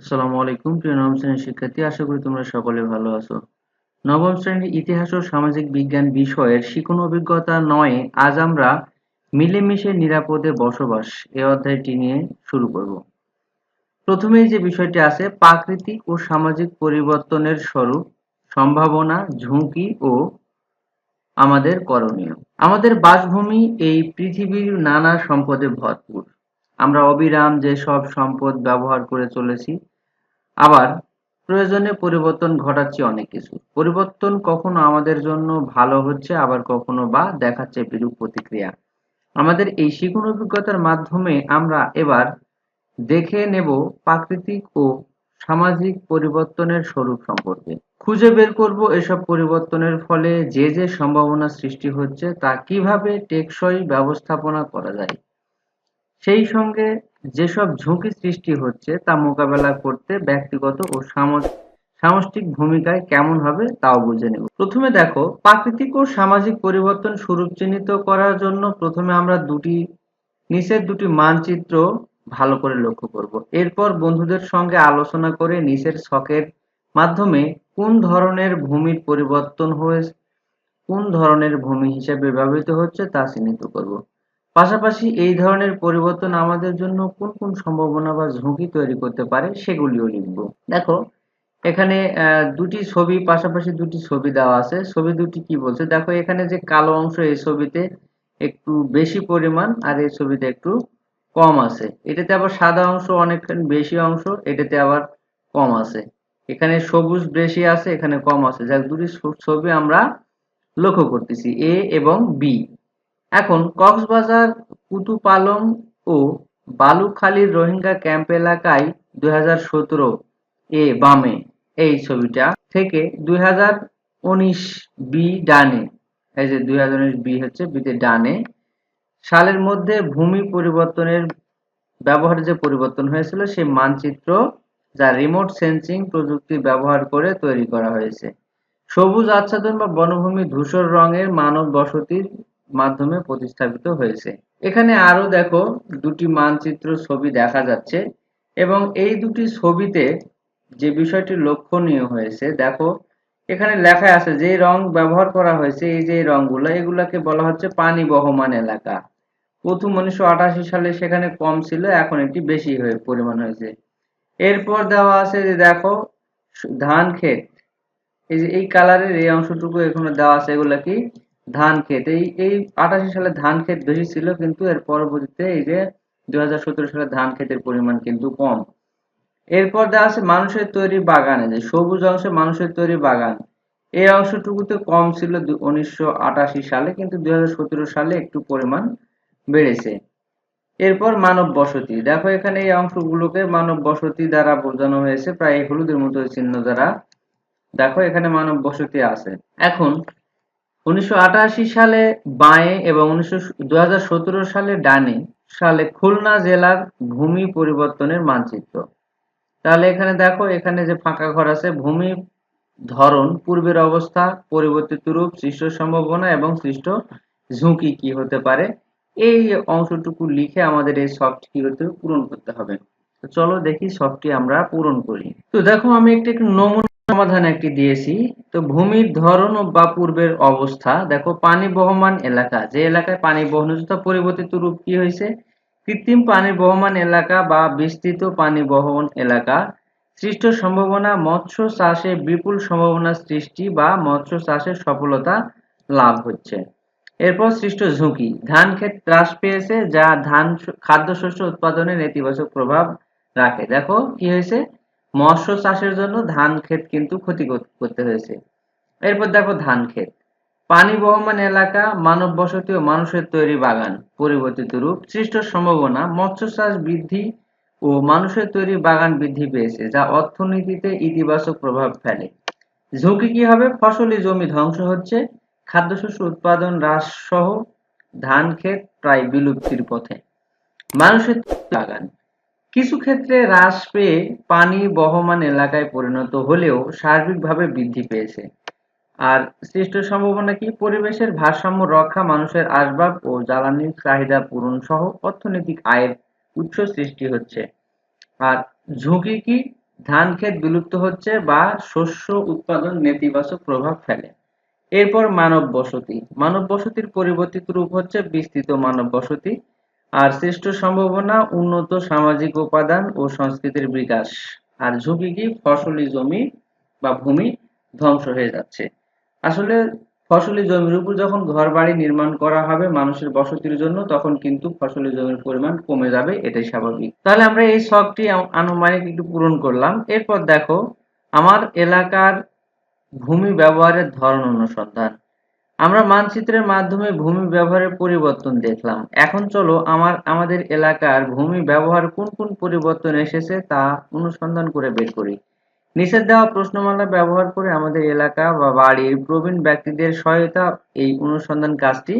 আসসালামু আলাইকুম, প্রিয় নবম শ্রেণির শিক্ষার্থী, আশা করি তোমরা সকলে ভালো আছো। নবম শ্রেণির ইতিহাস ও সামাজিক বিজ্ঞান বিষয়ের শিখন অভিজ্ঞতা নয়, আজ আমরা মিলেমিশে নিরাপদে বসবাস এই অধ্যায়টি নিয়ে শুরু করব। প্রথমেই যে বিষয়টি আছে, প্রাকৃতিক ও সামাজিক পরিবর্তনের স্বরূপ, সম্ভাবনা, ঝুঁকি ও আমাদের করণীয়। আমাদের বাসভূমি এই পৃথিবীর নানা সম্পদে ভরপুর। আমরা অবিরাম যে সব সম্পদ ব্যবহার করে চলেছি আবার প্রয়োজনে পরিবর্তন ঘটাচ্ছি অনেক কিছু। পরিবর্তন কখনো আমাদের জন্য ভালো হচ্ছে, আবার কখনো বা দেখাচ্ছে বিরূপ প্রতিক্রিয়া। আমাদের এই শিখন অভিজ্ঞতার মাধ্যমে আমরা এবার দেখে নেব প্রাকৃতিক ও সামাজিক পরিবর্তনের স্বরূপ সম্পর্কে। খুঁজে বের করব এসব পরিবর্তনের ফলে যে যে সম্ভাবনা সৃষ্টি হচ্ছে, তা কীভাবে টেকসই ব্যবস্থাপনা করা যায়। সেই সঙ্গে যেসব ঝুঁকি সৃষ্টি হচ্ছে তা মোকাবেলা করতে ব্যক্তিগত ও সামষ্টিক ভূমিকায় কেমন হবে তাও বুঝে নেব। প্রথমে দেখো, প্রাকৃতিক ও সামাজিক পরিবর্তন স্বরূপ চিহ্নিত করার জন্য প্রথমে আমরা দুটি, নিচের দুটি মানচিত্র ভালো করে লক্ষ্য করব। এরপর বন্ধুদের সঙ্গে আলোচনা করে নিচের ছকের মাধ্যমে কোন ধরনের ভূমির পরিবর্তন হয়ে কোন ধরনের ভূমি হিসেবে ব্যবহৃত হচ্ছে তা চিহ্নিত করব। পাশাপাশি এই ধরনের পরিবর্তন আমাদের জন্য কোন কোন সম্ভাবনা বা ঝুঁকি তৈরি করতে পারে সেগুলিও লিখব। দেখো, এখানে দুটি ছবি, পাশাপাশি দুটি ছবি দেওয়া আছে। ছবি দুটি কি বলছে? দেখো, এখানে যে কালো অংশ এই ছবিতে একটু বেশি পরিমাণ আর এই ছবিতে একটু কম আছে। এটাতে আবার সাদা অংশ অনেক বেশি অংশ, এটাতে আবার কম আছে। এখানে সবুজ বেশি আছে, এখানে কম আছে। যাক, দুটি ছবি আমরা লক্ষ্য করতেছি, এ এবং বি। এখন কক্সবাজার কুতুপালং ও বালুখালীর রোহিঙ্গা ক্যাম্প এলাকায় দুই হাজার সতেরো এ বামে এই ছবিটা থেকে দুই হাজার উনিশ বি ডানে, এই যে দুই বি হচ্ছে বিতে ডানে, সালের মধ্যে ভূমি পরিবর্তনের ব্যবহারে যে পরিবর্তন হয়েছিল সেই মানচিত্র যা রিমোট সেন্সিং প্রযুক্তি ব্যবহার করে তৈরি করা হয়েছে। সবুজ আচ্ছাদন বা বনভূমি ধূসর রঙের মানব বসতির মাধ্যমে প্রতিস্থাপিত হয়েছে। এখানে আরও দেখো, দুটি মানচিত্র ছবি দেখা যাচ্ছে এবং এই দুটি ছবিতে যে বিষয়টি লক্ষণীয় হয়েছে, দেখো, এখানে লেখা আছে যে রং ব্যবহার করা হয়েছে, এই যে রংগুলো, এগুলাকে বলা হচ্ছে পানি বহমান এলাকা। প্রথম উনিশশো আটাশি সালে সেখানে কম ছিল, এখন এটি বেশি হয়ে পরিমাণ হয়েছে। এরপর দেওয়া আছে যে দেখো, ধান ক্ষেত, এই যে এই কালারের এই অংশটুকু এখানে দেওয়া আছে, এগুলা কি? ধান ক্ষেত। এই এই আঠাশি সালে ধান ক্ষেত বেশি ছিল, কিন্তু এর পরবর্তীতে এই যে দুই হাজার সতেরো সালে ধান ক্ষেতের পরিমাণ কিন্তু কম। এরপর দেওয়া আছে মানুষের তৈরি বাগানে যে সবুজ অংশে মানুষের তৈরি বাগান। এই অংশটুকুতে কম ছিল উনিশশো সালে, কিন্তু দুই হাজার সতেরো সালে একটু পরিমাণ বেড়েছে। এরপর মানব বসতি। দেখো এখানে এই অংশগুলোকে মানব বসতি দ্বারা বোঝানো হয়েছে, প্রায় হলুদের মতো চিহ্ন দ্বারা। দেখো এখানে মানব বসতি আছে। এখন উনিশশো সালে বাঁয়ে এবং উনিশশো সালে ডানে, সালে খুলনা জেলার ভূমি পরিবর্তনের মানচিত্র। তাহলে এখানে দেখো, এখানে যে ফাঁকা ঘর আছে, ভূমি ধরন, পূর্বের অবস্থা, পরিবর্তিত রূপ, সৃষ্ট সম্ভাবনা এবং সৃষ্ট ঝুঁকি কি হতে পারে? এই অংশটুকু লিখে আমাদের এই সফট কি হতে পূরণ করতে হবে। চলো দেখি সবটি আমরা পূরণ করি। তো দেখো, আমি একটি নমুনা সমাধান একটি দিয়েছি। তো ভূমির ধরন বা পূর্বের অবস্থা। দেখো, পানি বহমান এলাকা। যে এলাকায় পানি বহন পরিবর্তিত রূপ কি হয়েছে? কৃত্রিম পানি বহমান এলাকা বা বিস্তৃত পানি বহন এলাকা। সৃষ্ট সম্ভাবনা, মৎস্য চাষে বিপুল সম্ভাবনা সৃষ্টি বা মৎস্য চাষের সফলতা লাভ হচ্ছে। এরপর সৃষ্ট ঝুঁকি। ধান ক্ষেত হ্রাস পেয়েছে, যা ধান, খাদ্যশস্য উৎপাদনে নেতিবাচক প্রভাব রাখে। দেখো, কি হয়েছে? মৎস্য চাষের জন্য ধান ক্ষেত কিন্তু ক্ষতি করতে হয়েছে। এরপর দেখো ধান ক্ষেত। পানি বহমান এলাকা মানব বসতি ও মানুষের তৈরি বাগান। পরিবর্তিত রূপ, সৃষ্ট সম্ভাবনা, মৎস্য চাষ বৃদ্ধি ও মানুষের তৈরি বাগান বৃদ্ধি পেয়েছে, যা অর্থনীতিতে ইতিবাচক প্রভাব ফেলে। ঝুঁকি কি হবে? ফসলি জমি ধ্বংস হচ্ছে, খাদ্যশস্য উৎপাদন হ্রাস সহ ধান ক্ষেত প্রায় বিলুপ্তির পথে। মানুষের বাগান। কিছু ক্ষেত্রে হ্রাস পেয়ে পানি বহমান এলাকায় পরিণত হলেও সার্বিকভাবে বৃদ্ধি পেয়েছে। আর সৃষ্ট সম্ভাবনা কি? পরিবেশের ভারসাম্য রক্ষা, মানুষের আসবাব ও জ্বালানির চাহিদা পূরণ সহ অর্থনৈতিক আয়ের উৎস সৃষ্টি হচ্ছে। আর ঝুঁকি কি? ধান ক্ষেত বিলুপ্ত হচ্ছে বা শস্য উৎপাদন নেতিবাচক প্রভাব ফেলে। এরপর মানব বসতি মানব বসতির পরিবর্তিত রূপ হচ্ছে বিস্তৃত মানব বসতি আর শ্রেষ্ঠ সম্ভাবনা উন্নত সামাজিক উপাদান ও সংস্কৃতির বিকাশ। আর ঝুঁকি কি? ফসলি জমি বা ভূমি ধ্বংস হয়ে যাচ্ছে। আসলে ফসলি জমির উপর যখন ঘর বাড়ি নির্মাণ করা হবে মানুষের বসতির জন্য, তখন কিন্তু ফসলি জমির পরিমাণ কমে যাবে, এটাই স্বাভাবিক। তাহলে আমরা এই শখটি আনুমানিক একটু পূরণ করলাম। এরপর দেখো, আমার এলাকার ভূমি ব্যবহারের ধরন অনুসন্ধান। আমরা মানচিত্রের মাধ্যমে ভূমি ব্যবহারের পরিবর্তন দেখলাম। এখন চলো আমার, আমাদের এলাকার ভূমি ব্যবহার কোন কোন পরিবর্তন এসেছে তা অনুসন্ধান করে বের করি। নিচের দেওয়া প্রশ্নমালা ব্যবহার করে আমাদের এলাকা বা বাড়ির প্রবীণ ব্যক্তিদের সহায়তা এই অনুসন্ধান কাজটি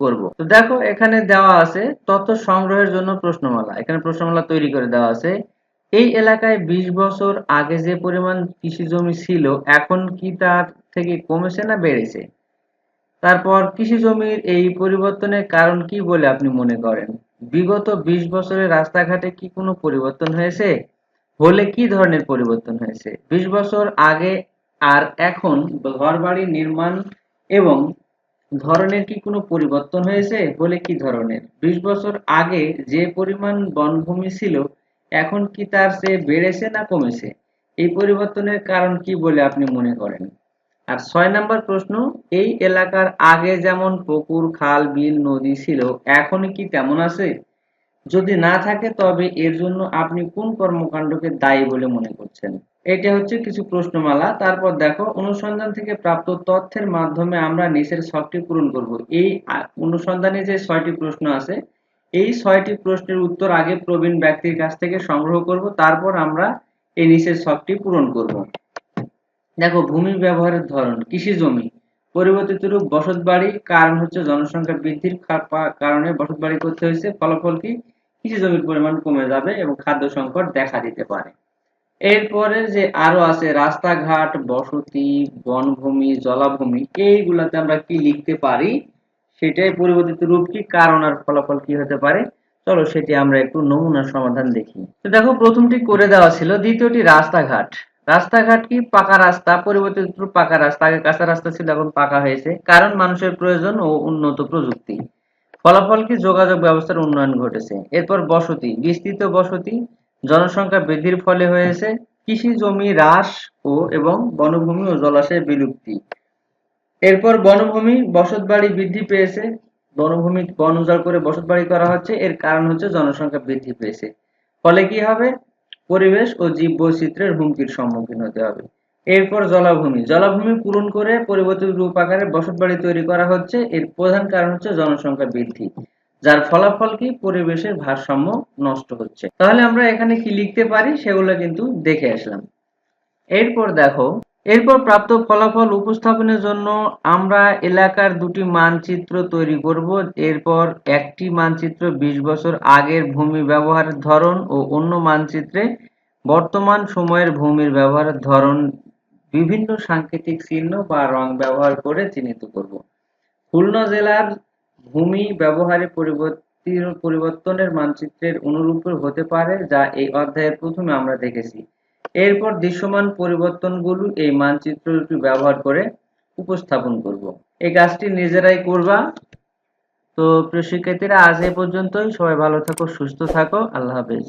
করব। তো দেখো, এখানে দেওয়া আছে তথ্য সংগ্রহের জন্য প্রশ্নমালা। এখানে প্রশ্নমালা তৈরি করে দেওয়া আছে, এই এলাকায় ২০ বছর আগে যে পরিমাণ কৃষি জমি ছিল, এখন কি তার থেকে কমেছে না বেড়েছে? তারপর কৃষি জমির এই পরিবর্তনের কারণ কি বলে আপনি মনে করেন? বিগত ২০ বছরে রাস্তাঘাটে কি কোনো পরিবর্তন হয়েছে? হলে কি ধরনের পরিবর্তন হয়েছে? ২০ বছর আগে আর এখন ঘরবাড়ি নির্মাণ এবং ধরনের কি কোনো পরিবর্তন হয়েছে? হলে কি ধরনের? ২০ বছর আগে যে পরিমাণ বনভূমি ছিল, এখন কি তার চেয়ে বেড়েছে না কমেছে? এই পরিবর্তনের কারণ কি বলে আপনি মনে করেন? আর ছয় নম্বর প্রশ্ন, এই এলাকার আগে যেমন পুকুর, খাল, বিল, নদী ছিল এখন কি তেমন আছে? যদি না থাকে, তবে এর জন্য আপনি কোন কর্মকাণ্ডকে দায়ী বলে মনে করছেন? এটা হচ্ছে কিছু প্রশ্নমালা। তারপর দেখো, অনুসন্ধান থেকে প্রাপ্ত তথ্যের মাধ্যমে আমরা নিচের ছকটি পূরণ করব। এই অনুসন্ধানে যে ছয়টি প্রশ্ন আছে, এই ছয়টি প্রশ্নের উত্তর আগে প্রবীণ ব্যক্তির কাছ থেকে সংগ্রহ করব। তারপর আমরা এই নিচের ছকটি পূরণ করব। দেখো ভূমি ব্যবহারের ধরন, কৃষি জমি। পরিবর্তিত রূপ, বসত বাড়ি, কারণ হচ্ছে জনসংখ্যা বৃদ্ধির কারণে বসত বাড়ি করতে হয়েছে। ফলাফল কি? কৃষি জমির পরিমাণ কমে যাবে এবং খাদ্য সংকট দেখা দিতে পারে। এরপরে যে আরও আছে, রাস্তাঘাট, বসতি, বনভূমি, জলাভূমি, এইগুলাতে আমরা কি লিখতে পারি? সেটাই পরিবর্তিত রূপ কি? কারণ আর ফলাফল কি হতে পারে? চলো সেটি আমরা একটু নমুনা সমাধান দেখি। তো দেখো, প্রথমটি করে দেওয়া ছিল, দ্বিতীয়টি রাস্তাঘাট। রাস্তাঘাট কি পাকা রাস্তা? পরিবর্তিত পাকা রাস্তা, আগে কাঁচা রাস্তা ছিল, এখন পাকা হয়েছে। কারণ মানুষের প্রয়োজন ও উন্নত প্রযুক্তি। ফলাফল কি? যোগাযোগ ব্যবস্থার উন্নয়ন ঘটেছে। এরপর বসতি, বিস্তৃত বসতি, জনসংখ্যা বৃদ্ধির ফলে হয়েছে। কৃষি জমি হ্রাস ও এবং বনভূমি ও জলাশয়ের বিলুপ্তি। এরপর বনভূমি বসত বাড়ি বৃদ্ধি পেয়েছে। বনভূমি বন উজাড় করে বসত বাড়ি করা হচ্ছে। এর কারণ হচ্ছে জনসংখ্যা বৃদ্ধি পেয়েছে। ফলে কি হবে? পরিবেশ ও জীব বৈচিত্র্যের হুমকির সম্মুখীন হতে হবে। এরপর জলাভূমি। জলাভূমি পূরণ করে পরিবর্তিত রূপ আকারে বসতবাড়ি তৈরি করা হচ্ছে। এর প্রধান কারণ হচ্ছে জনসংখ্যা বৃদ্ধি, যার ফলাফল কি? পরিবেশের ভারসাম্য নষ্ট হচ্ছে। তাহলে আমরা এখানে কি লিখতে পারি সেগুলো কিন্তু দেখে আসলাম। এরপর দেখো এরপর প্রাপ্ত ফলাফল উপস্থাপনের জন্য আমরা এলাকার দুটি মানচিত্র তৈরি করব। এরপর একটি মানচিত্র ২০ বছর আগের ভূমি ব্যবহারের ধরন ও অন্য মানচিত্রে বর্তমান সময়ের ভূমির ব্যবহারের ধরন, বিভিন্ন সাংকেতিক চিহ্ন বা রং ব্যবহার করে চিহ্নিত করব। খুলনা জেলার ভূমি ব্যবহারে পরিবর্তনের মানচিত্রের অনুরূপ হতে পারে, যা এই অধ্যায়ের প্রথমে আমরা দেখেছি। এরপর দৃশ্যমান পরিবর্তনগুলো এই মানচিত্রটি ব্যবহার করে উপস্থাপন করব। এই কাজটি নিজেরাই করবা। তো প্রিয় শিক্ষার্থীরা, আজ এ পর্যন্তই। সবাই ভালো থাকো, সুস্থ থাকো। আল্লাহ হাফেজ।